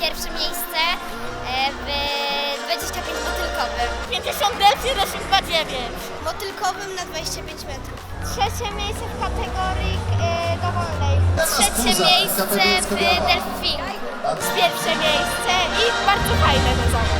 Pierwsze miejsce e, w 25 motylkowym. 50 delfin, rocznik 29. Motylkowym na 25 metrów. Trzecie miejsce w kategorii e, dowolnej. Trzecie miejsce w delfin. Pierwsze miejsce i bardzo fajne te zawody.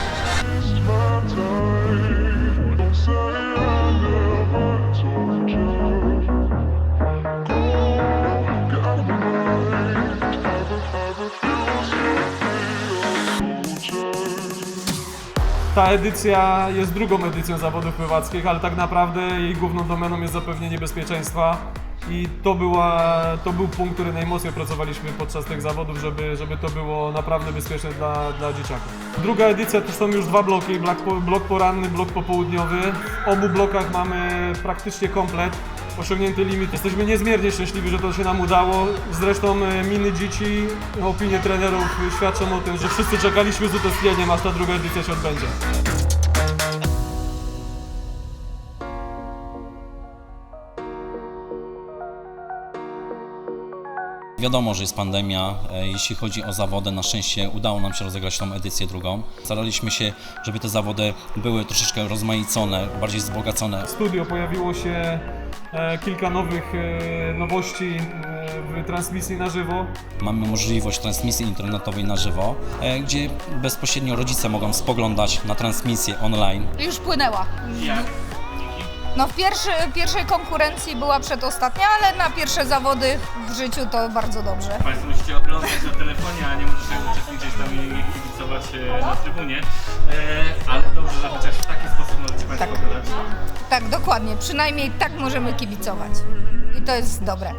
Ta edycja jest drugą edycją zawodów pływackich, ale tak naprawdę jej główną domeną jest zapewnienie bezpieczeństwa. I to, była, to był punkt, który najmocniej pracowaliśmy podczas tych zawodów, żeby, żeby to było naprawdę bezpieczne dla, dla dzieciaków. Druga edycja to są już dwa bloki, blok, blok poranny, blok popołudniowy. W obu blokach mamy praktycznie komplet, osiągnięty limit. Jesteśmy niezmiernie szczęśliwi, że to się nam udało. Zresztą e, miny dzieci, opinie trenerów świadczą o tym, że wszyscy czekaliśmy z utęsknieniem, aż ta druga edycja się odbędzie. Wiadomo, że jest pandemia. E, Jeśli chodzi o zawody, na szczęście udało nam się rozegrać tą edycję drugą. Staraliśmy się, żeby te zawody były troszeczkę rozmaicone, bardziej wzbogacone. W studio pojawiło się e, kilka nowych e, nowości w transmisji na żywo. Mamy możliwość transmisji internetowej na żywo, gdzie bezpośrednio rodzice mogą spoglądać na transmisję online. już płynęła. No w pierwszy, pierwszej konkurencji była przedostatnia, ale na pierwsze zawody w życiu to bardzo dobrze. Państwo musicie oglądać na telefonie, a nie możecie uczestniczyć tam i kibicować e, na trybunie. E, ale dobrze, że chociaż w taki sposób możecie Państwo Tak. oglądać. Tak, dokładnie. Przynajmniej tak możemy kibicować. I to jest dobre.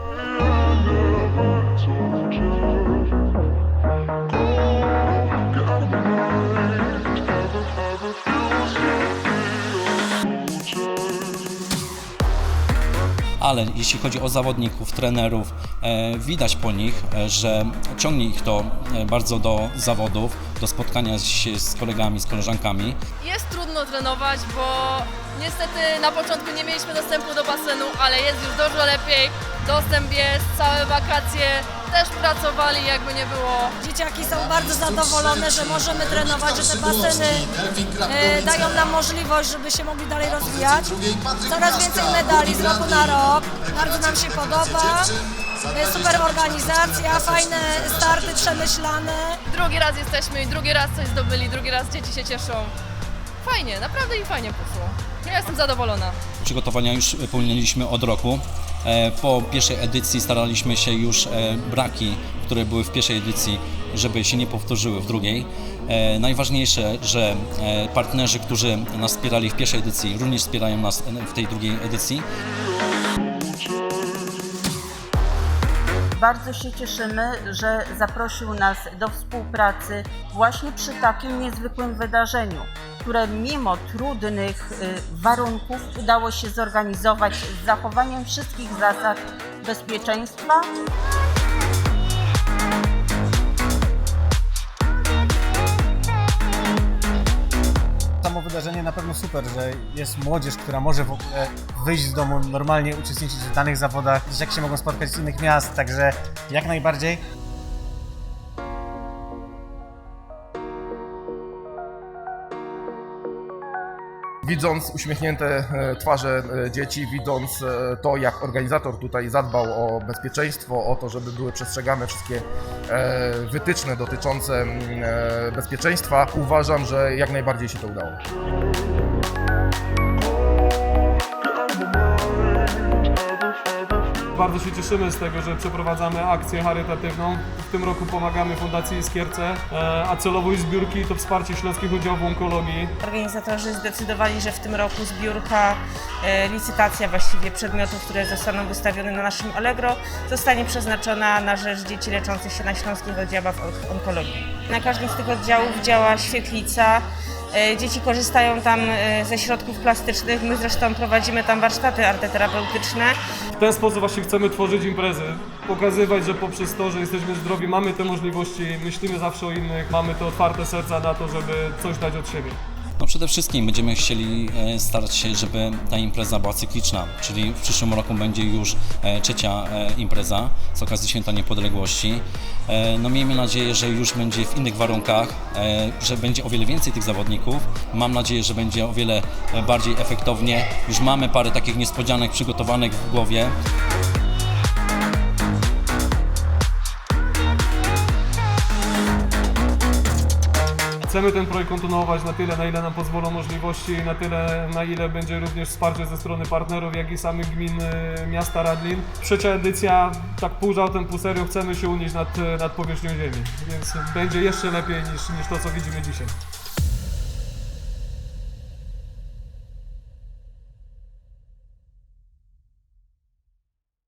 Ale jeśli chodzi o zawodników, trenerów, e, widać po nich, e, że ciągnie ich to e, bardzo do zawodów, do spotkania się z kolegami, z koleżankami. Jest trudno trenować, bo niestety na początku nie mieliśmy dostępu do basenu, ale jest już dużo lepiej. Dostęp jest, całe wakacje też pracowali, jakby nie było. Dzieciaki są bardzo zadowolone, że możemy trenować, że te baseny e, dają nam możliwość, żeby się mogli dalej rozwijać. Coraz więcej medali z roku na rok. Bardzo nam się podoba. E, Super organizacja, fajne starty przemyślane. Drugi raz jesteśmy i drugi raz coś zdobyli, drugi raz dzieci się cieszą. Fajnie, naprawdę im fajnie poszło. Ja jestem zadowolona. Przygotowania już pełniliśmy od roku. E, Po pierwszej edycji staraliśmy się już e, braki, które były w pierwszej edycji, żeby się nie powtórzyły w drugiej. E, Najważniejsze, że partnerzy, którzy nas wspierali w pierwszej edycji, również wspierają nas w tej drugiej edycji. Bardzo się cieszymy, że zaprosił nas do współpracy właśnie przy takim niezwykłym wydarzeniu, które mimo trudnych y, warunków udało się zorganizować z zachowaniem wszystkich zasad bezpieczeństwa. Wydarzenie na pewno super, że jest młodzież, która może w ogóle wyjść z domu, normalnie uczestniczyć w danych zawodach, jak się mogą spotkać z innych miast, także jak najbardziej. Widząc uśmiechnięte e, twarze e, dzieci, widząc e, to, jak organizator tutaj zadbał o bezpieczeństwo, o to, żeby były przestrzegane wszystkie wytyczne dotyczące mm, bezpieczeństwa, uważam, że jak najbardziej się to udało. Bardzo się cieszymy z tego, że przeprowadzamy akcję charytatywną. W tym roku pomagamy Fundacji Iskierce, e, a celowo i zbiórki to wsparcie Śląskich Oddziałów Onkologii. Organizatorzy zdecydowali, że w tym roku zbiórka, e, licytacja właściwie przedmiotów, które zostaną wystawione na naszym Allegro, zostanie przeznaczona na rzecz dzieci leczących się na śląskich oddziałach on- onkologii. Na każdym z tych oddziałów działa świetlica. E, Dzieci korzystają tam e, ze środków plastycznych. My zresztą prowadzimy tam warsztaty arteterapeutyczne. W ten sposób właśnie chcemy tworzyć imprezy, pokazywać, że poprzez to, że jesteśmy zdrowi, mamy te możliwości, myślimy zawsze o innych, mamy te otwarte serca na to, żeby coś dać od siebie. Przede wszystkim będziemy chcieli e, starać się, żeby ta impreza była cykliczna, czyli w przyszłym roku będzie już e, trzecia e, impreza z okazji Święta Niepodległości. No miejmy nadzieję, że już będzie w innych warunkach, że będzie o wiele więcej tych zawodników. Mam nadzieję, że będzie o wiele bardziej efektownie. Już mamy parę takich niespodzianek przygotowanych w głowie. Chcemy ten projekt kontynuować na tyle, na ile nam pozwolą możliwości, na tyle, na ile będzie również wsparcie ze strony partnerów, jak i samych gmin y, miasta Radlin. Trzecia edycja, tak pół żartem, pół serio, chcemy się unieść nad, nad powierzchnią ziemi, więc będzie jeszcze lepiej niż, niż to, co widzimy dzisiaj.